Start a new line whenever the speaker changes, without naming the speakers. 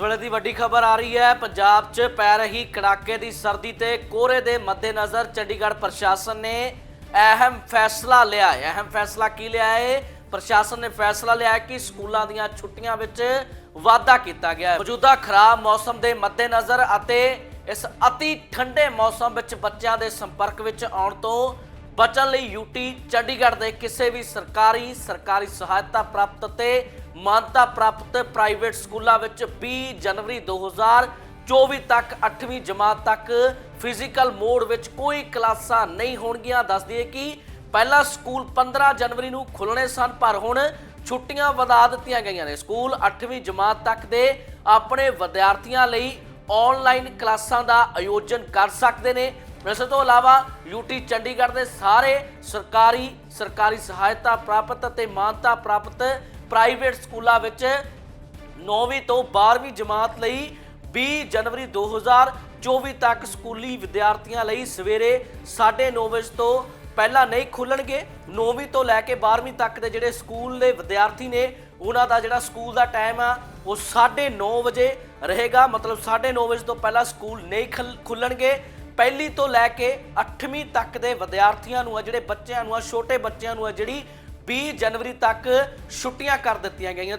ਇਸ ਵੇਲੇ ਦੀ ਵੱਡੀ ਖਬਰ ਆ ਰਹੀ ਹੈ, ਪੰਜਾਬ 'ਚ ਪੈ ਰਹੀ ਕੜਾਕੇ ਦੀ ਸਰਦੀ ਤੇ ਕੋਹਰੇ ਦੇ ਮੱਦੇਨਜ਼ਰ ਚੰਡੀਗੜ੍ਹ ਪ੍ਰਸ਼ਾਸਨ ਨੇ ਅਹਿਮ ਫੈਸਲਾ ਲਿਆ ਹੈ। ਅਹਿਮ ਫੈਸਲਾ ਕੀ ਲਿਆ ਹੈ? ਪ੍ਰਸ਼ਾਸਨ ਨੇ ਫੈਸਲਾ ਲਿਆ ਕਿ ਸਕੂਲਾਂ ਦੀਆਂ ਛੁੱਟੀਆਂ ਵਿੱਚ ਵਾਧਾ ਕੀਤਾ ਗਿਆ ਹੈ। ਮੌਜੂਦਾ ਖਰਾਬ ਮੌਸਮ ਦੇ ਮੱਦੇਨਜ਼ਰ ਅਤੇ ਇਸ ਅਤੀ ਠੰਡੇ ਮੌਸਮ ਵਿੱਚ ਬੱਚਿਆਂ ਦੇ ਸੰਪਰਕ ਵਿੱਚ ਆਉਣ ਤੋਂ ਬਚਣ ਲਈ ਯੂਟੀ ਚੰਡੀਗੜ੍ਹ ਦੇ ਕਿਸੇ ਵੀ ਸਰਕਾਰੀ ਸਰਕਾਰੀ ਸਹਾਇਤਾ ਪ੍ਰਾਪਤ ਤੇ ਮਾਨਤਾ ਪ੍ਰਾਪਤ ਪ੍ਰਾਈਵੇਟ ਸਕੂਲਾਂ ਵਿੱਚ 20 ਜਨਵਰੀ 2024 ਤੱਕ 8ਵੀਂ ਜਮਾਤ ਤੱਕ ਫਿਜ਼ੀਕਲ ਮੋਡ ਵਿੱਚ ਕੋਈ ਕਲਾਸਾਂ ਨਹੀਂ ਹੋਣਗੀਆਂ। ਦੱਸ ਦਈਏ ਕਿ ਪਹਿਲਾ ਸਕੂਲ 15 ਜਨਵਰੀ ਨੂੰ ਖੁੱਲਣੇ ਸਨ, ਪਰ ਹੁਣ ਛੁੱਟੀਆਂ ਵਧਾ ਦਿੱਤੀਆਂ ਗਈਆਂ ਨੇ। ਸਕੂਲ 8ਵੀਂ ਜਮਾਤ ਤੱਕ ਦੇ ਆਪਣੇ ਵਿਦਿਆਰਥੀਆਂ ਲਈ ਆਨਲਾਈਨ ਕਲਾਸਾਂ ਦਾ ਆਯੋਜਨ ਕਰ ਸਕਦੇ ਨੇ। ਇਸ ਤੋਂ ਇਲਾਵਾ ਯੂਟੀ ਚੰਡੀਗੜ੍ਹ ਦੇ ਸਾਰੇ ਸਰਕਾਰੀ ਸਰਕਾਰੀ ਸਹਾਇਤਾ ਪ੍ਰਾਪਤ ਅਤੇ ਮਾਨਤਾ ਪ੍ਰਾਪਤ ਪ੍ਰਾਈਵੇਟ ਸਕੂਲਾਂ ਵਿੱਚ 9ਵੀਂ ਤੋਂ 12ਵੀਂ ਜਮਾਤ ਲਈ 20 ਜਨਵਰੀ 2024 ਤੱਕ ਸਕੂਲੀ ਵਿਦਿਆਰਥੀਆਂ ਲਈ ਸਵੇਰੇ 9:30 ਵਜੇ ਤੋਂ ਪਹਿਲਾਂ ਨਹੀਂ ਖੁੱਲਣਗੇ। 9ਵੀਂ ਤੋਂ ਲੈ ਕੇ 12ਵੀਂ ਤੱਕ ਦੇ ਜਿਹੜੇ ਸਕੂਲ ਦੇ ਵਿਦਿਆਰਥੀ ਨੇ, ਉਹਨਾਂ ਦਾ ਜਿਹੜਾ ਸਕੂਲ ਦਾ ਟਾਈਮ ਆ, ਉਹ 9:30 ਵਜੇ ਰਹੇਗਾ। ਮਤਲਬ 9:30 ਵਜੇ ਤੋਂ ਪਹਿਲਾਂ ਸਕੂਲ ਨਹੀਂ ਖੁੱਲ- ਖੁੱਲਣਗੇ। ਪਹਿਲੀ ਤੋਂ ਲੈ ਕੇ 8ਵੀਂ ਤੱਕ ਦੇ ਵਿਦਿਆਰਥੀਆਂ ਨੂੰ ਆ, ਜਿਹੜੇ ਬੱਚਿਆਂ ਨੂੰ ਆ, ਛੋਟੇ ਬੱਚਿਆਂ ਨੂੰ ਆ, ਜਿਹੜੀ 20 ਜਨਵਰੀ ਤੱਕ ਛੁੱਟੀਆਂ ਕਰ ਦਿੱਤੀਆਂ ਗਈਆਂ।